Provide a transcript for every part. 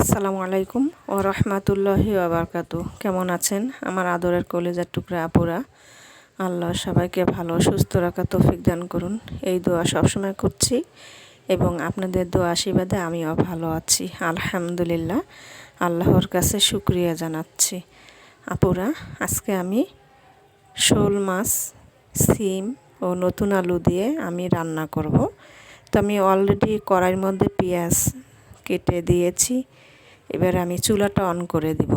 আসসালামু আলাইকুম ও রহমাতুল্লাহি আবরকাতু কেমন আছেন? আমার আদরের কলেজার টুকরা আপুরা। আল্লাহ সবাইকে ভালো সুস্থ রাখা তৌফিক দান করুন। এই দোয়া সবসময় করছি এবং আপনাদের দোয়া আশীর্বাদে আমিও ভালো আছি। আলহামদুলিল্লাহ, আল্লাহর কাছে শুক্রিয়া জানাচ্ছি। আপুরা, আজকে আমি শোল মাছ, সিম ও নতুন আলু দিয়ে আমি রান্না করব। তো আমি অলরেডি কড়াইয়ের মধ্যে পেঁয়াজ কেটে দিয়েছি। এবার আমি চুলাটা অন করে দিব।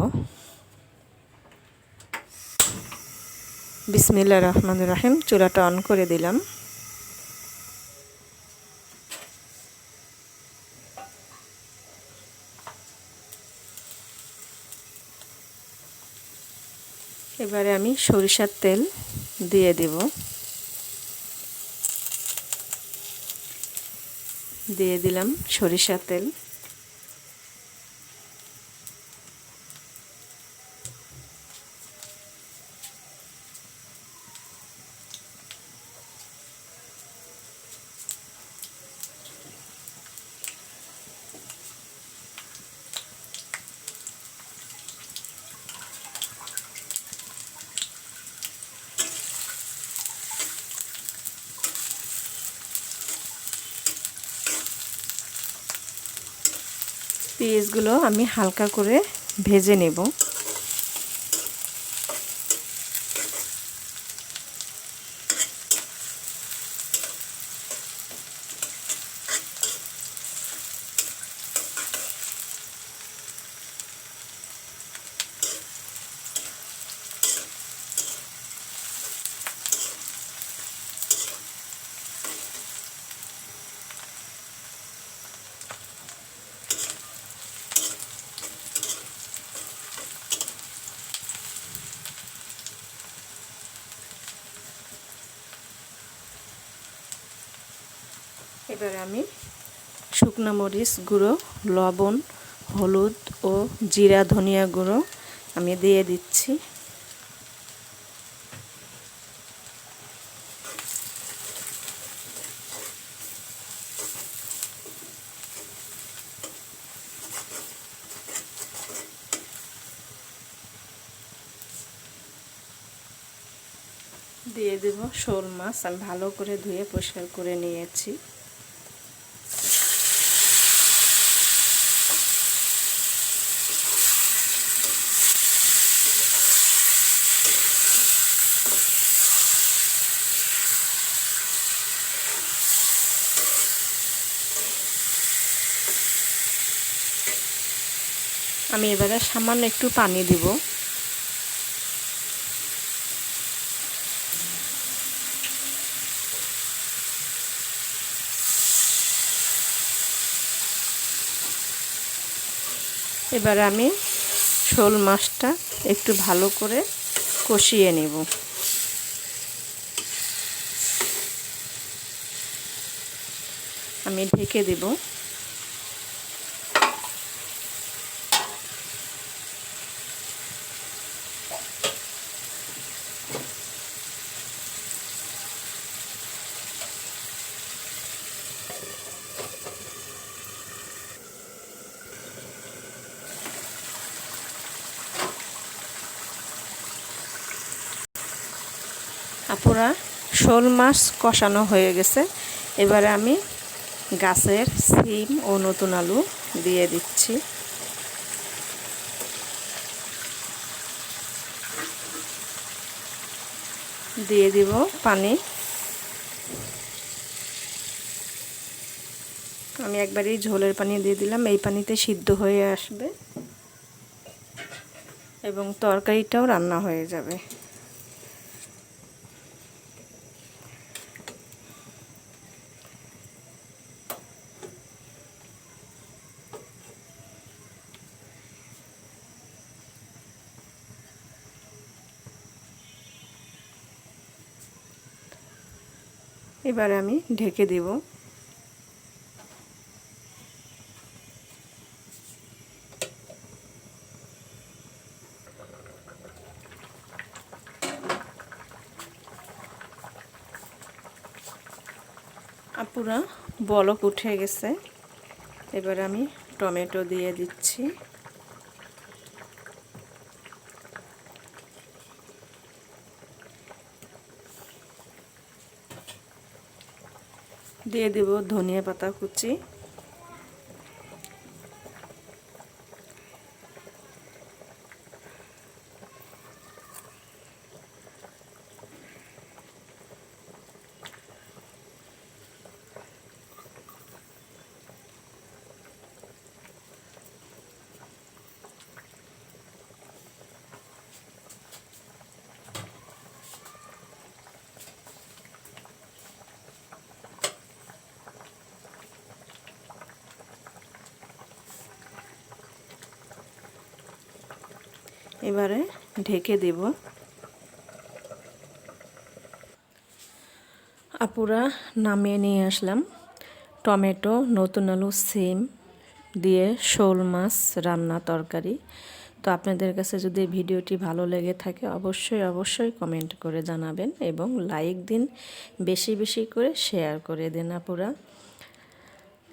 বিসমিল্লা রহমান রাহিম, চুলাটা অন করে দিলাম। এবারে আমি সরিষার তেল দিয়ে দেব। দিয়ে দিলাম সরিষার তেল। পেঁয়াজগুলো আমি হালকা করে ভেজে নেব। এবারে আমি শুকনো মরিচ গুঁড়ো, লবণ, হলুদ ও জিরা, ধনিয়া গুঁড়ো আমি দিয়ে দিচ্ছি। দিয়ে দেব শোল মাছ, আমি ভালো করে ধুয়ে পরিষ্কার করে নিয়েছি। আমি এবারে সামান্য একটু পানি দিব। এবার আমি শোল মাছটা একটু ভালো করে কষিয়ে নেব। আমি ঢেকে দেব। আপুরা শোল মাছ কষানো হয়ে গেছে। এবারে আমি গাছের সিম ও নতুন আলু দিয়ে দিচ্ছি। দিয়ে দিব পানি। আমি একবারই ঝোলের পানি দিয়ে দিলাম, এই পানিতে সিদ্ধ হয়ে আসবে। এবং তরকারিটাও রান্না হয়ে যাবে। এবারে আমি ঢেকে দেব। আপুরা বলক উঠে গেছে। এবার আমি টমেটো দিয়ে দিচ্ছি। দিয়ে দেব ধনিয়া পাতা কুচি। এবারে ঢেকে দেব। আপুরা নামিয়ে নিয়ে আসলাম। টমেটো, নতুন আলু, সিম দিয়ে শোল মাছ রান্না তরকারি। তো আপনাদের কাছে যদি ভিডিওটি ভালো লেগে থাকে, অবশ্যই অবশ্যই কমেন্ট করে জানাবেন এবং লাইক দিন, বেশি বেশি করে শেয়ার করে দিন আপুরা।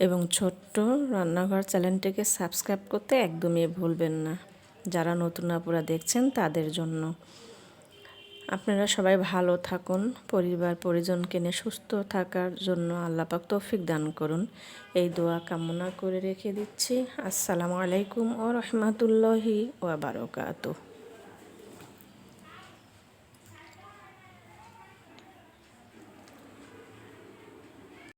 এবং ছোট্ট রান্নাঘর চ্যানেলটিকে সাবস্ক্রাইব করতে একদমই ভুলবেন না। যারা নতুন আপুরা দেখছেন, তাদের জন্য। আপনারা সবাই ভালো থাকুন, পরিবার, পরিজনকে নিয়ে সুস্থ থাকার জন্য আল্লাপাক তৌফিক দান করুন। এই দোয়া কামনা করে রেখে দিচ্ছি। আসসালামু আলাইকুম ও রহমতুল্লাহি ওয়াবারকাতুহ